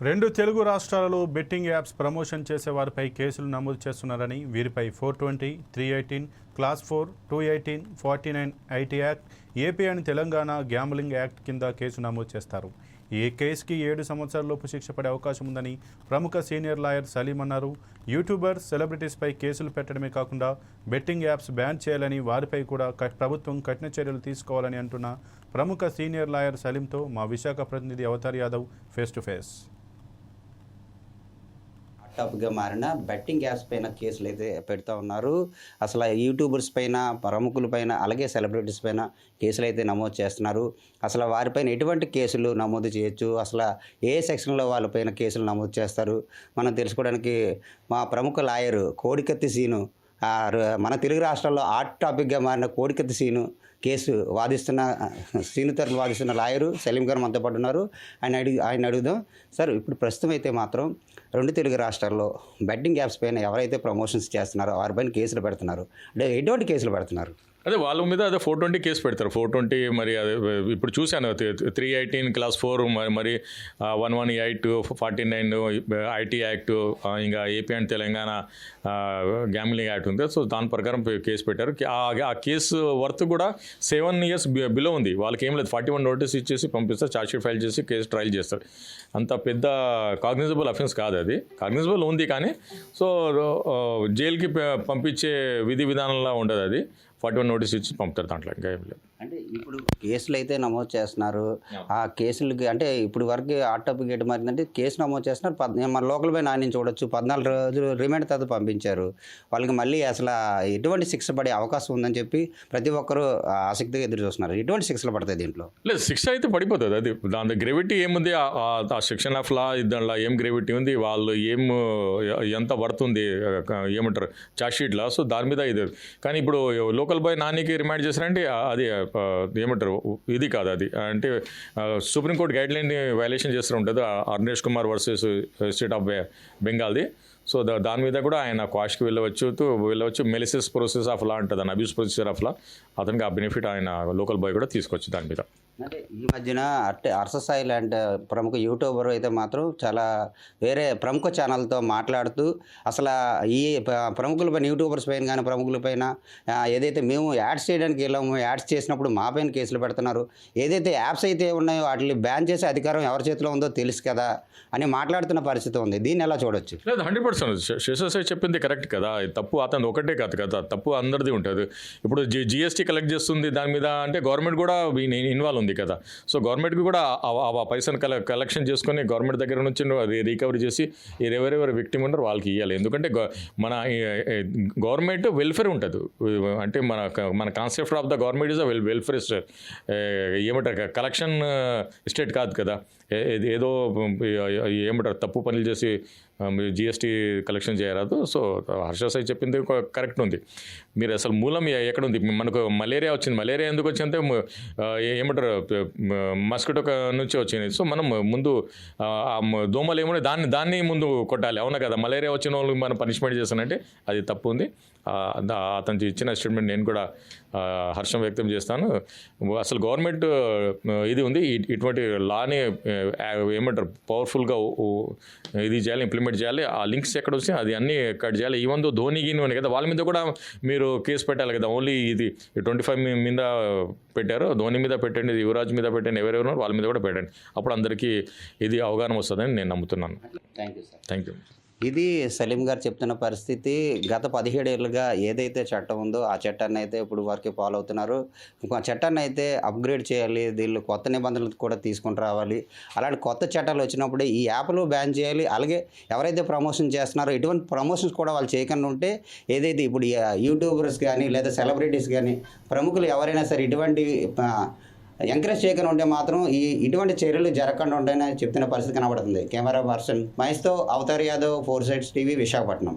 రెండు తెలుగు రాష్ట్రాలలో betting apps promotion చేసే వారిపై కేసులు నమోదు చేస్తున్నారని వీరిపై four twenty three eighteen clause four two eighteen forty nine IT act AP and Telangana gambling act కింద కేసు నమోదు చేస్తారు. ఈ కేసుకి ఏడు సంవత్సరాలలోపు శిక్ష పడే అవకాశం ఉందని ప్రముఖ సీనియర్ లాయర్ సలీం అన్నారు. యూట్యూబర్ సెలబ్రిటీస్పై కేసులు పెట్టడమే కాకుండా బెట్టింగ్ యాప్స్ బ్యాన్ చేయాలని వారిపై కూడా క- ప్రభుత్వం కఠిన చర్యలు తీసుకోవాలని అంటున్న ప్రముఖ సీనియర్ లాయర్ సలీంతో మా విశాఖ ప్రతినిధి Avatar Yadav face to face టాప్గా మారిన బెట్టింగ్ యాప్స్ పైన కేసులు అయితే పెడతా ఉన్నారు. అసలు యూట్యూబర్స్ పైన ప్రముఖుల పైన అలాగే సెలబ్రిటీస్ పైన కేసులు అయితే నమోదు చేస్తున్నారు. అసలు వారిపైన ఎటువంటి కేసులు నమోదు చేయొచ్చు? అసలు ఏ సెక్షన్లో వాళ్ళపైన కేసులు నమోదు చేస్తారు? మనం తెలుసుకోవడానికి మా ప్రముఖ లాయరు కోడికత్తి సీను మన తెలుగు రాష్ట్రాల్లో హాట్ టాపిక్గా మారిన కోడికత్తి సీను కేసు వాదిస్తున్న సీను తరఫున వాదిస్తున్న లాయరు సలీం గారు మనతో పాటు ఉన్నారు. ఆయన అడిగి ఆయన అడుగుదాం. సార్ ఇప్పుడు ప్రస్తుతం అయితే మాత్రం రెండు తెలుగు రాష్ట్రాల్లో బెట్టింగ్ యాప్స్ పైన ఎవరైతే ప్రమోషన్స్ చేస్తున్నారో వారిపైన కేసులు పెడుతున్నారు. అంటే ఎటువంటి కేసులు పెడుతున్నారు? అదే వాళ్ళ మీద అదే ఫోర్ ట్వంటీ కేసు పెడతారు. ఫోర్ ట్వంటీ మరి అదే ఇప్పుడు చూశాను త్రీ ఎయిటీన్ క్లాస్ ఫోర్ మరి మరి one one eight forty nine IT act ఇంకా AP and Telangana gambling act ఉంది. సో దాని ప్రకారం కేసు పెట్టారు. ఆ- కేసు వర్త్ కూడా సెవెన్ ఇయర్స్ బిలో ఉంది. వాళ్ళకి ఏం లేదు. ఫార్టీ వన్ నోటీస్ ఇచ్చేసి పంపిస్తారు. ఛార్జ్షీట్ ఫైల్ చేసి కేసు ట్రయల్ చేస్తారు. అంత పెద్ద కాగ్నిజబుల్ అఫెన్స్ కాదు అది. కాగ్నిజబుల్ ఉంది కానీ సో జైలుకి పంపించే విధి విధానంలో ఉండదు అది. ఫార్టీ వన్ నోటీస్ ఇచ్చి పంపుతారు దాంట్లో ఇంకా ఏం లేదు. అంటే ఇప్పుడు కేసులు అయితే నమోదు చేస్తున్నారు. ఆ కేసులకి అంటే ఇప్పుడు వరకు హాట్ టాపిక్ ఏంటి మారిందంటే కేసు నమోదు చేస్తున్నారు. పద్ మన లోకల్ పై నాణ్యం చూడొచ్చు. పద్నాలుగు రోజులు రిమైండ్ తర్వాత పంపించారు. వాళ్ళకి మళ్ళీ అసలు ఎటువంటి శిక్ష పడే అవకాశం ఉందని చెప్పి ప్రతి ఒక్కరూ ఆసక్తిగా ఎదురు చూస్తున్నారు. ఎటువంటి శిక్షలు పడతాయి దీంట్లో? లేదు శిక్ష అయితే పడిపోతుంది. అది దాని గ్రేవిటీ ఏముంది? ఆ- సెక్షన్ ఆఫ్ లా దానిలో ఏం గ్రేవిటీ ఉంది? వాళ్ళు ఏం ఎంత పడుతుంది ఏమంటారు? చార్జ్ షీట్లో సో దాని మీద ఇది. కానీ ఇప్పుడు లోకల్ బాయ్ నానికి రిమైండ్ చేశారంటే అది ఏమంటారు? ఇది కాదు అది. అంటే సుప్రీంకోర్టు గైడ్ లైన్ వైలేషన్ చేస్తూ ఉంటుంది ఆ Arnesh Kumar versus state of బెంగాల్ది so దాని మీద కూడా ఆయన క్వాష్కి వెళ్ళవచ్చు వెళ్ళవచ్చు. మెలిసిస్ ప్రోసెస్ ఆఫ్ లా ఉంటుంది అబ్యూస్ ప్రొసీజర్ ఆఫ్ లా అతనికి ఆ బెనిఫిట్ ఆయన లోకల్ బాయ్ కూడా తీసుకొచ్చి దాని మీద. అంటే ఈ మధ్యన అట్ అర్ససాయి లాంటి ప్రముఖ యూట్యూబర్ అయితే మాత్రం చాలా వేరే ప్రముఖ ఛానల్తో మాట్లాడుతూ అసలు ఈ ప్రముఖుల ప్రముఖులపైన యూట్యూబర్స్ పైన కానీ ప్రముఖుల పైన ఏదైతే మేము యాడ్స్ చేయడానికి వెళ్ళాము యాడ్స్ చేసినప్పుడు మా పైన కేసులు పెడుతున్నారు. ఏదైతే యాప్స్ అయితే ఉన్నాయో వాటిని బ్యాన్ చేసే అధికారం ఎవరి చేతిలో ఉందో తెలుసు కదా అని మాట్లాడుతున్న పరిస్థితి ఉంది. దీన్ని ఎలా చూడొచ్చు? లేదు హండ్రెడ్ పర్సెంట్ శేషాసాయి చెప్పింది కరెక్ట్ కదా. తప్పు అతను ఒకటే కాదు కదా. తప్పు అందరిది ఉంటుంది. ఇప్పుడు జి జిఎస్టీ కలెక్ట్ చేస్తుంది దాని మీద అంటే గవర్నమెంట్ కూడా ఇన్వాల్వ్ ఉంది. ఉంది కదా. సో గవర్నమెంట్కి కూడా ఆ- పైసను కలె కల కలెక్షన్ చేసుకొని గవర్నమెంట్ దగ్గర నుంచి రికవరీ చేసి ఎవరెవరు విక్టిమ్ ఉన్నారో వాళ్ళకి ఇవ్వాలి ఎందుకంటే మన గవర్నమెంట్ వెల్ఫేర్ ఉంటుంది. అంటే మన మన concept of the government is well welfare state. ఏమంటారు కలెక్షన్ స్టేట్ కాదు కదా. ఏది- ఏదో ఏమంటారు తప్పు పనులు చేసి జిఎస్టీ కలెక్షన్ చేయరాదు. సో హర్ష సాయి చెప్పింది ఒక కరెక్ట్ ఉంది. మీరు అసలు మూలం ఎక్కడ ఉంది? మనకు మలేరియా వచ్చింది. మలేరియా ఎందుకు వచ్చిందంటే ఏమంటారు మస్కిటో నుంచి వచ్చింది. సో మనం ముందు ఆ, దోమలు ఏమో దాన్ని దాన్ని ముందు కొట్టాలి. అవునా కదా? మలేరియా వచ్చిన వాళ్ళకి మనం పనిష్మెంట్ చేస్తానంటే అది తప్పు ఉంది. దా- అతను ఇచ్చిన స్టేట్మెంట్ నేను కూడా హర్షం వ్యక్తం చేస్తాను. అసలు గవర్నమెంట్ ఇది ఉంది. ఇటువంటి లాని ఏమంటారు? పవర్ఫుల్గా ఇది చేయాలి ఇంప్లిమెంట్ చేయాలి. ఆ లింక్స్ ఎక్కడ వస్తే అది అన్నీ కట్ చేయాలి. ఈవెన్ దో ధోని గిని ఉన్నాయి కదా వాళ్ళ మీద కూడా మీరు కేసు పెట్టాలి కదా. ఓన్లీ ఇది ట్వంటీ ఫైవ్ మీద పెట్టారు. ధోని మీద పెట్టండి యువరాజ్ మీద పెట్టండి ఎవరెవరు వాళ్ళ మీద కూడా పెట్టండి. అప్పుడు అందరికీ ఇది అవగాహన వస్తుందని నేను నమ్ముతున్నాను. Thank you sir thank you ఇది సలీం గారు చెప్తున్న పరిస్థితి. గత పదిహేడు ఏళ్ళుగా ఏదైతే చట్టం ఉందో ఆ చట్టాన్ని అయితే ఇప్పుడు వరకు ఫాలో అవుతున్నారు. ఇంకో చట్టాన్ని అయితే అప్గ్రేడ్ చేయాలి దీనిలో కొత్త నిబంధనలు కూడా తీసుకొని రావాలి. అలాంటి కొత్త చట్టాలు వచ్చినప్పుడు ఈ యాప్లు బ్యాన్ చేయాలి. అలాగే ఎవరైతే ప్రమోషన్ చేస్తున్నారో ఇటువంటి ప్రమోషన్స్ కూడా వాళ్ళు చేయకుండా ఉంటే ఏదైతే ఇప్పుడు యూట్యూబర్స్ కానీ లేదా సెలబ్రిటీస్ కానీ ప్రముఖులు ఎవరైనా సరే ఇటువంటి ఆ, ఎంకరేజ్ చేయకుండా ఉంటే మాత్రం ఈ ఇటువంటి చర్యలు జరగకుండా ఉంటాయని చెప్తున్న పరిస్థితి కనబడుతుంది. Camera person మహేష్తో Avatar Yadav four sides TV Visakhapatnam.